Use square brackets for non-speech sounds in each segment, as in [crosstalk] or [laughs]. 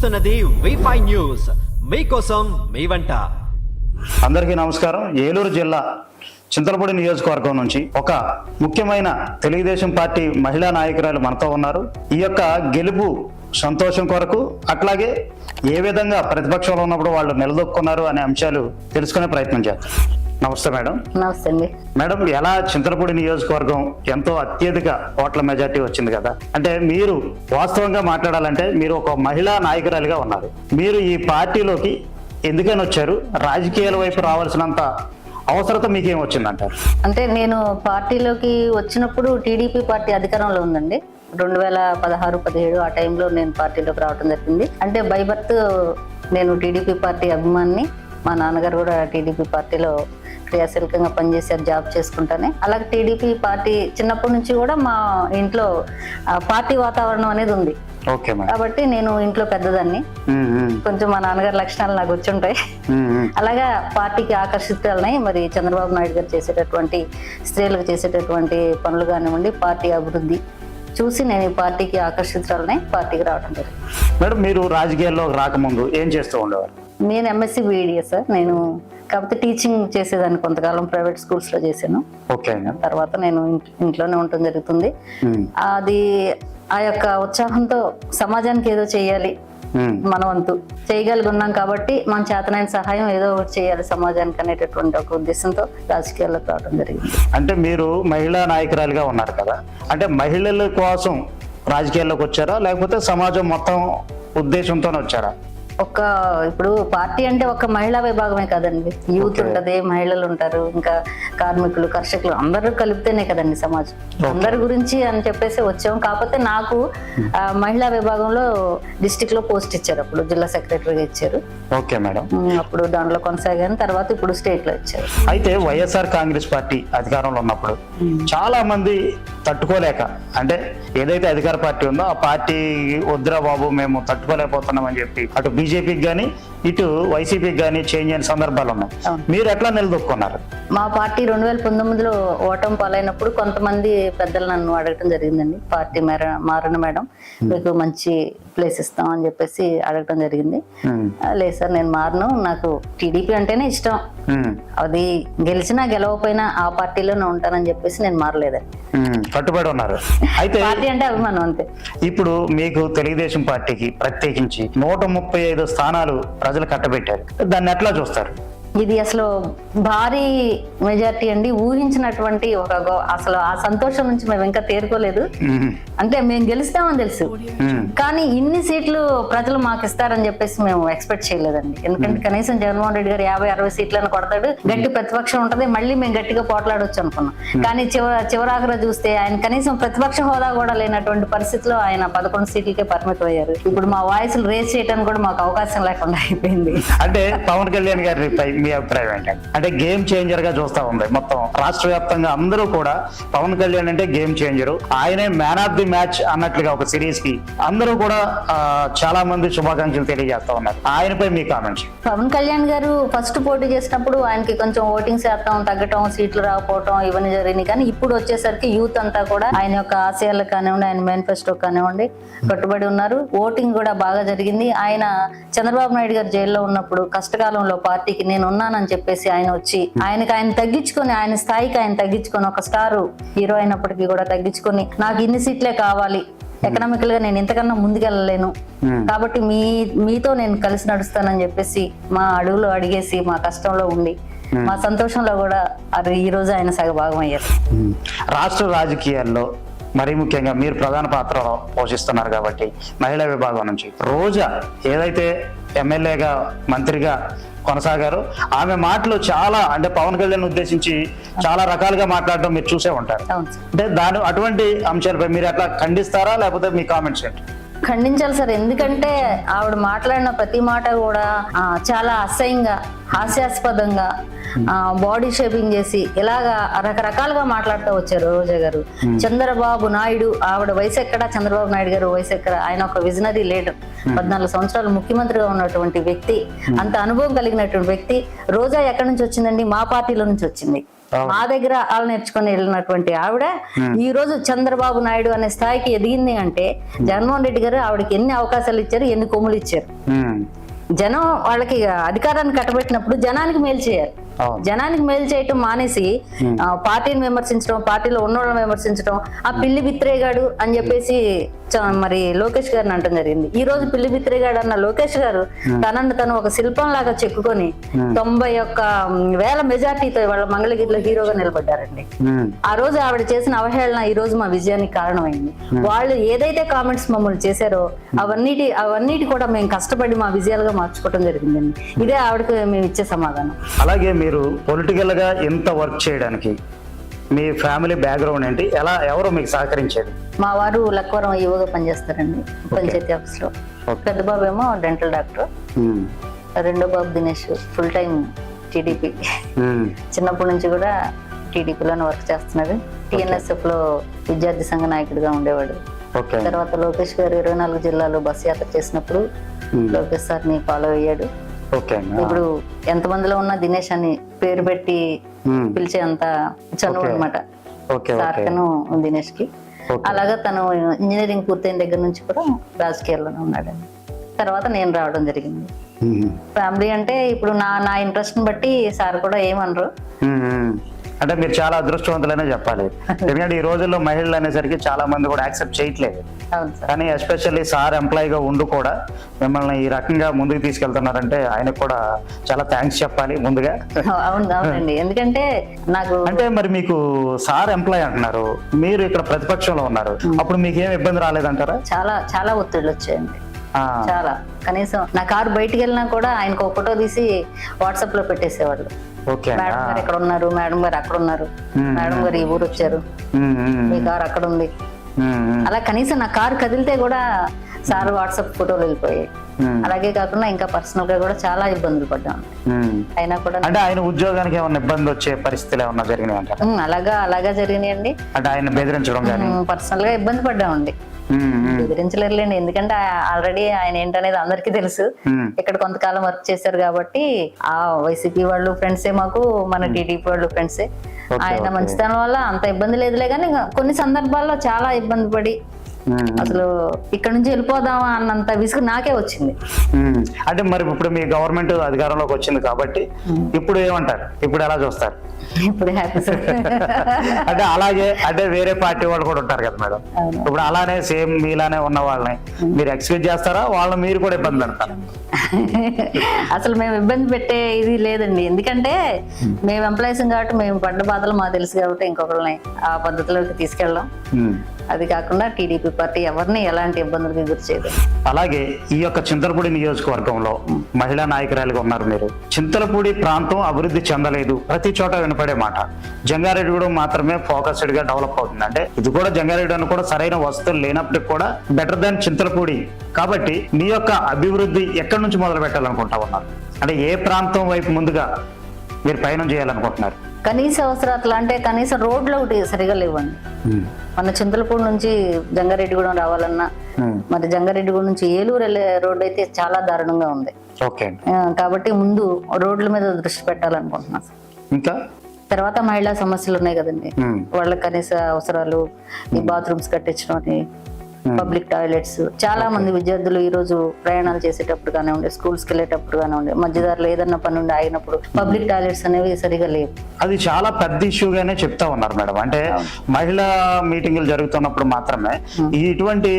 చూస్తున్నది వి న్యూస్ మీకోసం మీ వంట. అందరికీ నమస్కారం. ఏలూరు జిల్లా చింతలపూడి నియోజకవర్గం నుంచి ఒక ముఖ్యమైన తెలుగుదేశం పార్టీ మహిళా నాయకురాలు మనతో ఉన్నారు. ఈ యొక్క గెలుపు సంతోషం కొరకు అట్లాగే ఏ విధంగా ప్రతిపక్షంలో ఉన్నప్పుడు వాళ్ళు నిలదొక్కున్నారు అనే అంశాలు తెలుసుకునే ప్రయత్నం చేస్తారు నమస్తే మేడం. నమస్తే అండి. మేడం ఎలా చింతలపూడి నియోజకవర్గం ఎంతో అత్యధిక ఓట్ల మెజార్టీ వచ్చింది కదా? అంటే మీరు వాస్తవంగా మాట్లాడాలంటే మీరు ఒక మహిళా నాయకురాలిగా ఉన్నారు. మీరు ఈ పార్టీలోకి ఎందుకని వచ్చారు? రాజకీయాల వైపు రావాల్సినంత అవసరత మీకేం వచ్చిందంటారు? అంటే నేను పార్టీలోకి వచ్చినప్పుడు టీడీపీ పార్టీ అధికారంలో ఉందండి. రెండు వేల పదహారు పదిహేడు ఆ టైంలో నేను పార్టీలోకి రావడం జరిగింది. అంటే బై బర్త్ నేను టీడీపీ పార్టీ అభిమాని మా నాన్నగారు కూడా టీడీపీ పార్టీలో క్రియాశీలకంగా పనిచేశారు జాబ్ చేసుకుంటానే. అలాగే టీడీపీ పార్టీ చిన్నప్పటి నుంచి కూడా మా ఇంట్లో పార్టీ వాతావరణం అనేది ఉంది. కాబట్టి నేను ఇంట్లో పెద్దదాన్ని. కొంచెం మా నాన్నగారి లక్షణాలు నాకు వచ్చి ఉంటాయి ఉమ్, ఉమ్. అలాగా పార్టీకి ఆకర్షితులనై మరి చంద్రబాబు నాయుడు గారు చేసేటటువంటి స్త్రీలకు చేసేటటువంటి పనులు కానివ్వండి పార్టీ అభివృద్ధి చూసి నేను ఈ పార్టీకి ఆకర్షితురాలనై పార్టీకి రావడం జరిగింది. మేడం మీరు రాజకీయాల్లో రాకముందు ఏం చేస్తూ ఉండేవారు? నేను ఎంఎస్సి బీఈడీఏ సార్ నేను కాకపోతే టీచింగ్ చేసేదాన్ని కొంతకాలం ప్రైవేట్ స్కూల్స్లో చేశాను. ఓకే మేడం తర్వాత నేను ఇంట్- ఇంట్లోనే ఉండటం జరుగుతుంది. అది ఆ యొక్క ఉత్సాహంతో సమాజానికి ఏదో చేయాలి. మన వంతు చేయగలుగున్నాం కాబట్టి మన చేతనైన సహాయం ఏదో ఒకటి చేయాలి సమాజానికి అనేటటువంటి ఒక ఉద్దేశంతో రాజకీయాల్లోకి రావడం జరిగింది. అంటే మీరు మహిళా నాయకురాలిగా ఉన్నారు కదా. అంటే మహిళల కోసం రాజకీయాల్లోకి వచ్చారా? లేకపోతే సమాజం మొత్తం ఉద్దేశంతోనే వచ్చారా? ఒక ఇప్పుడు పార్టీ అంటే ఒక మహిళా విభాగమే కదండి. యూత్. ఉంటది మహిళలు ఉంటారు ఇంకా కార్మికులు కర్షకులు అందరూ కలిపితేనే కదండి సమాజం. అందరి గురించి అని చెప్పేసి వచ్చాం. కాకపోతే నాకు మహిళా విభాగంలో డిస్టిక్లో పోస్ట్ ఇచ్చారు అప్పుడు జిల్లా సెక్రటరీగా ఇచ్చారు. Okay madam. అప్పుడు దాంట్లో కొనసాగాను తర్వాత ఇప్పుడు స్టేట్లో ఇచ్చారు. అయితే వైఎస్ఆర్ కాంగ్రెస్ పార్టీ అధికారంలో ఉన్నప్పుడు చాలా మంది తట్టుకోలేక అంటే ఏదైతే అధికార పార్టీ ఉందో ఆ పార్టీ వద్దురా బాబు మేము తట్టుకోలేకపోతున్నాం అని చెప్పి అటు బీజేపీకి కానీ ఇటు వైసీపీకి కానీ చేంజ్ అయిన సందర్భాలు ఉన్నాయి. మీరు ఎట్లా నిలదొక్కున్నారు? మా పార్టీ రెండు వేల పంతొమ్మిదిలో ఓటమి పాలైనప్పుడు కొంతమంది పెద్దలు నన్ను అడగటం జరిగిందండి. పార్టీ మేర మారణ మేడం మీకు మంచి ప్లేస్ ఇస్తాం అని చెప్పేసి అడగటం జరిగింది. లేదు సార్ నేను మారను. నాకు టీడీపీ అంటేనే ఇష్టం. అది గెలిచినా గెలవకపోయినా ఆ పార్టీలోనే ఉంటానని చెప్పేసి నేను మారలేదండి. కట్టుబడి ఉన్నారు. [laughs] అయితే పార్టీ అంటే అభిమానం అంతే. ఇప్పుడు మీకు తెలుగుదేశం పార్టీకి ప్రత్యేకించి నూట ముప్పై ఐదు స్థానాలు ప్రజలు కట్టబెట్టారు. దాన్ని ఎట్లా చూస్తారు? ఇది అసలు భారీ మెజార్టీ అండి. ఊహించినటువంటి ఒక అసలు ఆ సంతోషం నుంచి మేము ఇంకా తేరుకోలేదు. అంటే మేము గెలుస్తామని తెలుసు. కానీ ఇన్ని సీట్లు ప్రజలు మాకు ఇస్తారని చెప్పేసి మేము ఎక్స్పెక్ట్ చేయలేదండి. ఎందుకంటే కనీసం జగన్మోహన్ రెడ్డి గారు యాభై అరవై సీట్లను కొడతాడు. గట్టి ప్రతిపక్షం ఉంటది. మళ్ళీ మేము గట్టిగా పోట్లాడొచ్చు అనుకున్నాం. కానీ చివర చివరాఖర చూస్తే ఆయన కనీసం ప్రతిపక్ష హోదా కూడా లేనటువంటి పరిస్థితిలో ఆయన పదకొండు సీట్లకే పరిమితం అయ్యారు ఇప్పుడు మా వాయిస్లు రేస్ చేయడానికి కూడా మాకు అవకాశం లేకుండా అయిపోయింది. అంటే పవన్ కళ్యాణ్ గారిపై మీ అభిప్రాయం ఏంటంటే అంటే గేమ్ చేంజర్గా చూస్తా ఉంది. మొత్తం రాష్ట్ర వ్యాప్తంగా అందరూ కూడా పవన్ కళ్యాణ్ అంటే గేమ్ చేంజర్. ఆయనే మ్యాన్ ఆఫ్ ది మ్యాచ్ అన్నట్లుగా ఒక సిరీస్కి అందరూ కూడా చాలా మంది శుభాకాంక్షలు తెలియజేస్తా ఉన్నారు. ఆయనపై మీ కామెంట్స్ పవన్ కళ్యాణ్ గారు ఫస్ట్ పోటీ చేసినప్పుడు ఆయనకి కొంచెం ఓటింగ్ శాతం తగ్గటం సీట్లు రాకపోవటం ఇవన్నీ జరిగినాయి కానీ ఇప్పుడు వచ్చేసరికి యూత్ అంతా కూడా ఆయన యొక్క ఆశయాలకు కానివ్వండి ఆయన మేనిఫెస్టో కానివ్వండి కట్టుబడి ఉన్నారు. ఓటింగ్ కూడా బాగా జరిగింది. ఆయన చంద్రబాబు నాయుడు గారు జైల్లో ఉన్నప్పుడు కష్టకాలంలో పార్టీకి నేను ఉన్నానని చెప్పేసి ఆయన వచ్చి ఆయనకి ఆయన తగ్గించుకొని ఆయన స్థాయికి ఆయన తగ్గించుకొని ఒక స్టార్ హీరో అయినప్పటికీ కూడా తగ్గించుకొని నాకు ఇన్ని సీట్లే కావాలి. ఎకనామికల్గా నేను ఇంతకన్నా ముందుకెళ్ళలేను. Hmm. కాబట్టి మీ మీతో నేను కలిసి నడుస్తానని చెప్పేసి మా అడుగులో అడిగేసి మా కష్టంలో ఉండి మా సంతోషంలో కూడా అది ఈ రోజు ఆయన సగభాగం అయ్యారు. రాష్ట్ర రాజకీయాల్లో మరీ ముఖ్యంగా మీరు ప్రధాన పాత్ర పోషిస్తున్నారు కాబట్టి మహిళా విభాగం నుంచి రోజా ఏదైతే ఎమ్మెల్యేగా మంత్రిగా కొనసాగారో. ఆమె మాటలు చాలా అంటే పవన్ కళ్యాణ్ ఉద్దేశించి చాలా రకాలుగా మాట్లాడడం మీరు చూసే ఉంటారు. అంటే దాని అటువంటి అంశాలపై మీరు ఎట్లా ఖండిస్తారా? లేకపోతే మీ కామెంట్స్ ఏంటి? ఖండించాలి సార్. ఎందుకంటే ఆవిడ మాట్లాడిన ప్రతి మాట కూడా చాలా అసహ్యంగా హాస్యాస్పదంగా బాడీ షేపింగ్ చేసి ఇలాగా రకరకాలుగా మాట్లాడుతూ వచ్చారు రోజా గారు. చంద్రబాబు నాయుడు ఆవిడ వయసు ఎక్కడ? చంద్రబాబు నాయుడు గారు వయసు ఎక్కడ? ఆయన ఒక విజనరీ లీడర్. పద్నాలుగు సంవత్సరాలు ముఖ్యమంత్రిగా ఉన్నటువంటి వ్యక్తి అంత అనుభవం కలిగినటువంటి వ్యక్తి రోజా ఎక్కడి నుంచి వచ్చిందండి? మా పార్టీలో నుంచి వచ్చింది. మా దగ్గర వాళ్ళు నేర్చుకుని వెళ్ళినటువంటి ఆవిడ ఈ రోజు చంద్రబాబు నాయుడు అనే స్థాయికి ఎదిగింది అంటే జగన్మోహన్ రెడ్డి గారు ఆవిడకి ఎన్ని అవకాశాలు ఇచ్చారు ఎన్ని కొమ్ములు ఇచ్చారు? జనం వాళ్ళకి అధికారాన్ని కట్టబెట్టినప్పుడు జనానికి మేలు చేయాలి. జనానికి మేలు చేయటం మానేసి పార్టీని విమర్శించడం పార్టీలో ఉన్నోళ్ళని విమర్శించడం ఆ పిల్లి బిత్రేగాడు అని చెప్పేసి మరి లోకేష్ గారిని అంటం జరిగింది. ఈ రోజు పిల్లి బిత్రేగాడు అన్న లోకేష్ గారు తనను తను ఒక శిల్పం లాగా చెక్కుకొని తొంభై ఒక్క వేల మెజార్టీతో వాళ్ళ మంగళగిరిలో హీరోగా నిలబడ్డారండి. ఆ రోజు ఆవిడ చేసిన అవహేళన ఈ రోజు మా విజయానికి కారణమైంది. వాళ్ళు ఏదైతే కామెంట్స్ మమ్మల్ని చేశారో అవన్నిటి అవన్నిటి కూడా మేము కష్టపడి మా విజయాలుగా మార్చుకోవడం జరిగిందండి. ఇదే ఆవిడకి మేము ఇచ్చే సమాధానం. అలాగే మీరు పొలిటికల్గా ఇంత వర్క్ చేయడానికి మీ ఫ్యామిలీ బ్యాక్గ్రౌండ్ ఏంటి? ఎలా ఎవరు మీకు సహకరించేది? మా వారు లక్వరం యువగా పనిచేస్తారండి పంచాయతీ ఆఫీస్లో Okay. పెద్ద బాబు ఏమో డెంటల్ డాక్టర్ రెండో బాబు దినేష్ ఫుల్ టైం టీడీపీ చిన్నప్పటి నుంచి కూడా టీడీపీలోనే వర్క్ చేస్తున్నారు టిఎన్ఎస్ఎఫ్లో విద్యార్థి సంఘ నాయకుడిగా ఉండేవాడు. ఓకే. తర్వాత లోకేష్ గారు ఇరవై నాలుగు జిల్లాలో బస్ యాత్ర చేసినప్పుడు లోకేష్ సార్ని ఫాలో అయ్యాడు. ఇప్పుడు ఎంత మందిలో ఉన్న దినేష్ అని పేరు పెట్టి పిలిచే అంత చనువు. అనమాట దినేష్కి. అలాగా తను ఇంజనీరింగ్ పూర్తయిన దగ్గర నుంచి కూడా రాజకీయాల్లోనే ఉన్నాడండి తర్వాత నేను రావడం జరిగింది. ఫ్యామిలీ అంటే ఇప్పుడు నా నా ఇంట్రెస్ట్ బట్టి సార్ కూడా ఏమనరు. అంటే మీరు చాలా అదృష్టవంతులనే చెప్పాలి. ఎందుకంటే ఈ రోజుల్లో మహిళలు అనేసరికి చాలా మంది కూడా యాక్సెప్ట్ చేయట్లేదు. కానీ ఎస్పెషల్లీ సార్ ఎంప్లాయీగా ఉండి కూడా మిమ్మల్ని ఈ రకంగా ముందుకు తీసుకెళ్తున్నారంటే ఆయనకు కూడా చాలా థ్యాంక్స్ చెప్పాలి ముందుగా. అవును అవునండి. ఎందుకంటే నాకు అంటే మరి మీకు సార్ ఎంప్లాయ్ అంటున్నారు. మీరు ఇక్కడ ప్రతిపక్షంలో ఉన్నారు. అప్పుడు మీకు ఏం ఇబ్బంది రాలేదంటారా? చాలా చాలా ఒత్తిళ్ళు వచ్చాయండి. చాలా. కనీసం నా కారు బయటికి వెళ్ళినా కూడా ఆయనకు ఒక ఫోటో తీసి వాట్సాప్లో పెట్టేసేవాళ్ళు. మేడం గారు ఎక్కడ ఉన్నారు మేడం గారు అక్కడ ఉన్నారు. మేడం గారు ఈ ఊరు వచ్చారు. మీ కారు అక్కడ ఉంది అలా కనీసం నా కారు కదిలితే కూడా సార్ వాట్సాప్ ఫోటోలు వెళ్ళిపోయాయి. ఉమ్, అలాగే కాకుండా ఇంకా పర్సనల్గా కూడా చాలా ఇబ్బందులు పడ్డాను ఉమ్. అయినా కూడా అంటే ఆయన ఉద్యోగానికి ఏమన్నా ఇబ్బంది వచ్చే పరిస్థితులు ఏమన్నా జరిగినాయి అలాగా అలాగా జరిగినాయండి. అంటే ఆయన బెదిరించడం పర్సనల్గా ఇబ్బంది పడ్డామండి. బెదిరించలేరులేండి. ఎందుకంటే ఆల్రెడీ ఆయన ఏంటనేది అందరికీ తెలుసు. ఇక్కడ కొంతకాలం వర్క్ చేశారు కాబట్టి ఆ వైసీపీ వాళ్ళు ఫ్రెండ్సే మాకు మన టీడీపీ వాళ్ళు ఫ్రెండ్సే. ఆయన. మంచితనం వల్ల అంత ఇబ్బంది లేదులే కానీ కొన్ని సందర్భాల్లో చాలా ఇబ్బంది పడి అసలు ఇక్కడ నుంచి వెళ్ళిపోదామా అన్నంత విసుగు నాకే వచ్చింది. అంటే మరి ఇప్పుడు మీ గవర్నమెంట్ అధికారంలోకి వచ్చింది కాబట్టి ఇప్పుడు ఏమంటారు? ఇప్పుడు ఎలా చూస్తారు? ఇప్పుడు హ్యాపీ సార్. అంటే అలాగే అంటే వేరే పార్టీ వాళ్ళు కూడా ఉంటారు కదా మేడం. ఇప్పుడు అలానే సేమ్ మీలానే ఉన్న వాళ్ళని మీరు ఎక్స్పెక్ట్ చేస్తారా? వాళ్ళని మీరు కూడా ఇబ్బంది పెడతారు? అసలు మేము ఇబ్బంది పెట్టే ఇది లేదండి. ఎందుకంటే మేము ఎంప్లాయీస్ కాబట్టి మేము పడ్డ బాధలు మాకు తెలుసు కాబట్టి ఇంకొకరిని ఆ పద్ధతిలోకి తీసుకెళ్ళాం. అది కాకుండా టీడీపీ పార్టీ ఎవరిని ఎలాంటి ఇబ్బందులకి గురి చేయదు అలాగే ఈ యొక్క చింతలపూడి నియోజకవర్గంలో మహిళా నాయకురాలుగా ఉన్నారు మీరు. చింతలపూడి ప్రాంతం అభివృద్ధి చెందలేదు. ప్రతి చోట వినపడే మాట. జంగారెడ్డిగూడెం మాత్రమే ఫోకస్డ్గా డెవలప్ అవుతుంది. అంటే ఇది కూడా జంగారెడ్డి కూడా సరైన వసతులు లేనప్పటికీ కూడా బెటర్ దాన్ చింతలపూడి. కాబట్టి మీ యొక్క అభివృద్ధి ఎక్కడి నుంచి మొదలు పెట్టాలనుకుంటా ఉన్నారు? అంటే ఏ ప్రాంతం వైపు ముందుగా మీరు పయనం చేయాలనుకుంటున్నారు? కనీస అవసరాలు అంటే కనీసం రోడ్లు ఒకటి సరిగా లేవండి. మన చింతలపూడి నుంచి జంగారెడ్డిగూడెం రావాలన్నా. మరి జంగారెడ్డిగూడెం నుంచి ఏలూరు వెళ్ళే రోడ్డు అయితే చాలా దారుణంగా ఉంది. కాబట్టి ముందు రోడ్ల మీద దృష్టి పెట్టాలనుకుంటున్నాను. ఇంకా? తర్వాత మహిళా సమస్యలు ఉన్నాయి కదండి. వాళ్ళ కనీస అవసరాలు ఈ బాత్రూమ్స్ కట్టించడం అని పబ్లిక్ టాయిలెట్స్ చాలా మంది విద్యార్థులు ఈ రోజు ప్రయాణాలు చేసేటప్పుడు కానివ్వండి స్కూల్స్కి వెళ్ళేటప్పుడు కానివ్వండి మధ్యదారులు ఏదన్నా పని ఉండి ఆగినప్పుడు పబ్లిక్ టాయిలెట్స్ అనేవి సరిగా లేవు. అది చాలా పెద్ద ఇష్యూగానే చెప్తా ఉన్నారు మేడం. అంటే మహిళా మీటింగులు జరుగుతున్నప్పుడు మాత్రమే ఇటువంటి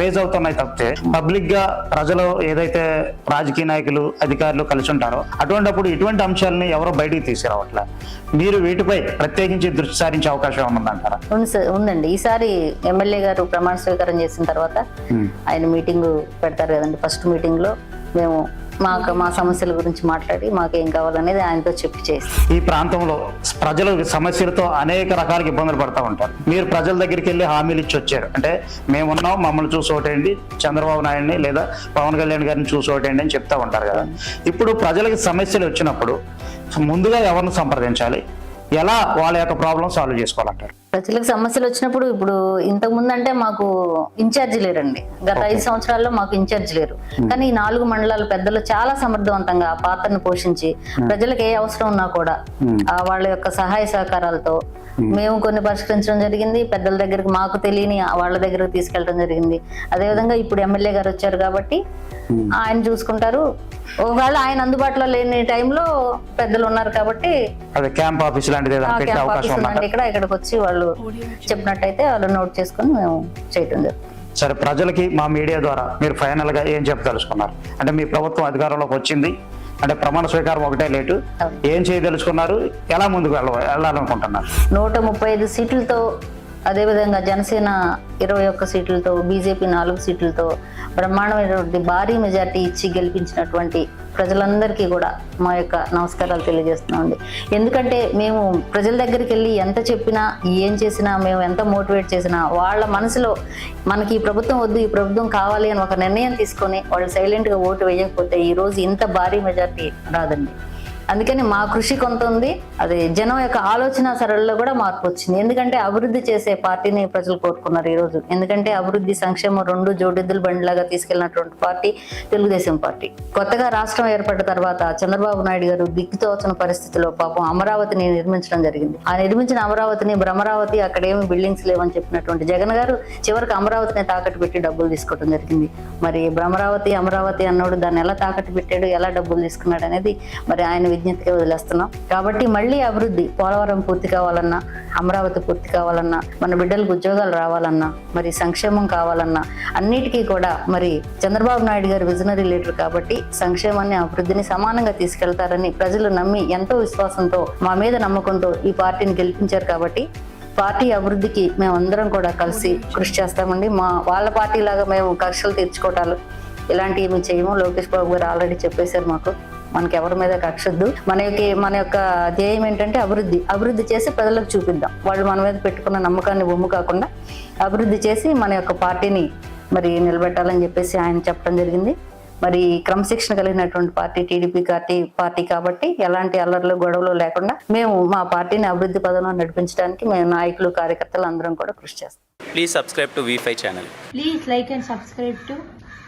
రేజ్ అవుతున్నాయి తప్పితే పబ్లిక్గా ప్రజలు ఏదైతే రాజకీయ నాయకులు అధికారులు కలిసి ఉంటారో అటువంటిప్పుడు ఇటువంటి అంశాలని ఎవరో బయటికి తీసుకురావట్లే. మీరు వీటిపై ప్రత్యేకించి దృష్టి సారించే అవకాశం ఉందంటారా? ఉందండి. ఈసారి ఎమ్మెల్యే గారు ప్రమాణ స్వీకారం చేసిన తర్వాత ఆయన మీటింగ్ పెడతారు కదండి. ఫస్ట్ మీటింగ్లో మేము మాకు మా సమస్యల గురించి మాట్లాడి మాకు ఏం కావాలనేది ఆయనతో చెప్పి చేస్తాం. ఈ ప్రాంతంలో ప్రజలు సమస్యలతో అనేక రకాల ఇబ్బందులు పడతా ఉంటారు. మీరు ప్రజల దగ్గరికి వెళ్ళి హామీలు ఇచ్చి వచ్చారు. అంటే మేమున్నాం మమ్మల్ని చూసి ఓటేయండి చంద్రబాబు నాయుడిని లేదా పవన్ కళ్యాణ్ గారిని చూసి ఓటేయండి అని చెప్తా ఉంటారు కదా. ఇప్పుడు ప్రజలకి సమస్యలు వచ్చినప్పుడు ముందుగా ఎవరిని సంప్రదించాలి? ఎలా వాళ్ళ యొక్క ప్రాబ్లం సాల్వ్ చేసుకోవాలంటారు? ప్రజలకు సమస్యలు వచ్చినప్పుడు ఇప్పుడు ఇంతకు ముందు అంటే మాకు ఇన్ఛార్జ్ లేరండి. గత ఐదు సంవత్సరాల్లో మాకు ఇన్ఛార్జ్ లేరు. కానీ ఈ నాలుగు మండలాల పెద్దలు చాలా సమర్థవంతంగా ఆ పాత్రను పోషించి ప్రజలకు ఏ అవసరం ఉన్నా కూడా ఆ వాళ్ళ యొక్క సహాయ సహకారాలతో మేము. కొన్ని పరిష్కరించడం జరిగింది. పెద్దల దగ్గరికి మాకు తెలియని వాళ్ళ దగ్గరకు తీసుకెళ్ళడం జరిగింది. అదేవిధంగా ఇప్పుడు ఎమ్మెల్యే గారు వచ్చారు కాబట్టి ఆయన చూసుకుంటారు. ఒకవేళ ఆయన అందుబాటులో లేని టైంలో పెద్దలు ఉన్నారు కాబట్టి ఇక్కడ ఇక్కడికి వచ్చి వాళ్ళు చెప్పినట్టయితే వాళ్ళు నోట్ చేసుకొని మేము చేయటం జరుగుతుంది. సరే ప్రజలకి మా మీడియా ద్వారా మీరు ఫైనల్గా ఏం చెప్పదలుచుకున్నారు? అంటే మీ ప్రభుత్వం అధికారంలోకి వచ్చింది. అంటే ప్రమాణ స్వీకారం ఒకటే లేటు. ఏం చేయదలుచుకున్నారు? ఎలా ముందుకు వెళ్ళ వెళ్ళాలనుకుంటున్నారు? నూట ముప్పై ఐదు సీట్లతో అదేవిధంగా జనసేన ఇరవై ఒక్క సీట్లతో బీజేపీ నాలుగు సీట్లతో బ్రహ్మాండమైనటువంటి భారీ మెజార్టీ ఇచ్చి గెలిపించినటువంటి ప్రజలందరికీ కూడా మా యొక్క నమస్కారాలు తెలియజేస్తున్నామండి. ఎందుకంటే మేము ప్రజల దగ్గరికి వెళ్ళి ఎంత చెప్పినా ఏం చేసినా మేము ఎంత మోటివేట్ చేసినా వాళ్ళ మనసులో మనకి ఈ ప్రభుత్వం వద్దు ఈ ప్రభుత్వం కావాలి అని ఒక నిర్ణయం తీసుకొని వాళ్ళు సైలెంట్గా ఓటు వేయకపోతే ఈరోజు ఇంత భారీ మెజార్టీ రాదండి. అందుకని మా కృషి కొంత ఉంది. అది జనం యొక్క ఆలోచన సరళిలో కూడా మార్పు వచ్చింది. ఎందుకంటే అభివృద్ధి చేసే పార్టీని ప్రజలు కోరుకున్నారు ఈ రోజు. ఎందుకంటే అభివృద్ధి సంక్షేమం రెండు జోడెద్దుల బండిలాగా తీసుకెళ్ళినటువంటి పార్టీ తెలుగుదేశం పార్టీ. కొత్తగా రాష్ట్రం ఏర్పడిన తర్వాత చంద్రబాబు నాయుడు గారు దిక్కుతోచని పరిస్థితిలో పాపం అమరావతిని నిర్మించడం జరిగింది. ఆ నిర్మించిన అమరావతిని భ్రమరావతి అక్కడ ఏమి బిల్డింగ్స్ లేవని చెప్పినటువంటి జగన్ గారు చివరికి అమరావతిని తాకట్టు పెట్టి డబ్బులు తీసుకోవడం జరిగింది. మరి భ్రమరావతి అమరావతి అన్నోడు దాన్ని ఎలా తాకట్టు పెట్టాడు ఎలా డబ్బులు తీసుకున్నాడు అనేది మరి ఆయన విజ్ఞతకే వదిలేస్తున్నాం. కాబట్టి మళ్ళీ అభివృద్ధి పోలవరం పూర్తి కావాలన్నా అమరావతి పూర్తి కావాలన్నా మన బిడ్డలకు ఉద్యోగాలు రావాలన్నా మరి సంక్షేమం కావాలన్నా అన్నిటికీ కూడా మరి చంద్రబాబు నాయుడు గారు విజనరీ లీడర్ కాబట్టి సంక్షేమాన్ని అభివృద్ధిని సమానంగా తీసుకెళ్తారని ప్రజలు నమ్మి ఎంతో విశ్వాసంతో మా మీద నమ్మకంతో ఈ పార్టీని గెలిపించారు కాబట్టి పార్టీ అభివృద్ధికి మేమందరం కూడా కలిసి కృషి చేస్తామండి. మా వాళ్ళ పార్టీ లాగా మేము కక్షలు తీర్చుకోవటాలు ఇలాంటివి మేము చేయము. లోకేష్ బాబు గారు ఆల్రెడీ చెప్పేశారు మాకు. మనకి ఎవరి మీద కక్షొద్దు. మన యొక్క మన యొక్క ధ్యేయం ఏంటంటే అభివృద్ధి. అభివృద్ధి చేసి ప్రజలకు చూపిద్దాం. వాళ్ళు మన మీద పెట్టుకున్న నమ్మకాన్ని బొమ్ము కాకుండా అభివృద్ధి చేసి మన యొక్క పార్టీని మరి నిలబెట్టాలని చెప్పేసి ఆయన చెప్పడం జరిగింది. మరి క్రమశిక్షణ కలిగినటువంటి పార్టీ టీడీపీ పార్టీ పార్టీ కాబట్టి ఎలాంటి అల్లర్లు గొడవలు లేకుండా మేము మా పార్టీని అభివృద్ధి పదంలో నడిపించడానికి మేము నాయకులు కార్యకర్తలు అందరం కూడా కృషి చేస్తాం. Subscribe to V5 channel. Please like and subscribe to